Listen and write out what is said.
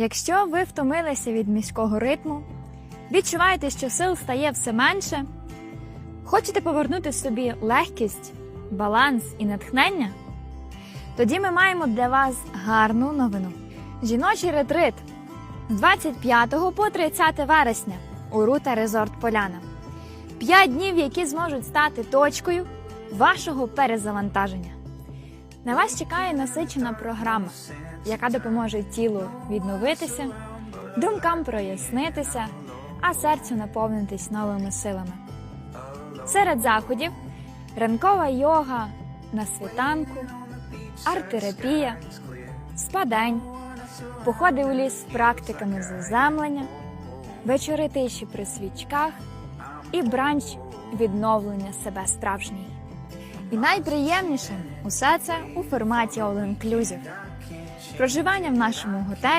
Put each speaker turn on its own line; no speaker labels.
Якщо ви втомилися від міського ритму, відчуваєте, що сил стає все менше, хочете повернути собі легкість, баланс і натхнення, тоді ми маємо для вас гарну новину. Жіночий ретрит з 25 по 30 вересня у Рута Резорт Поляна. П'ять днів, які зможуть стати точкою вашого перезавантаження. На вас чекає насичена програма, яка допоможе тілу відновитися, думкам прояснитися, а серцю наповнитись новими силами. Серед заходів ранкова йога на світанку, арт-терапія, спа-день, походи у ліс з практиками заземлення, вечори тиші при свічках і бранч відновлення себе справжній. І найприємніше усе це у форматі All Inclusive. Проживання в нашому готелі.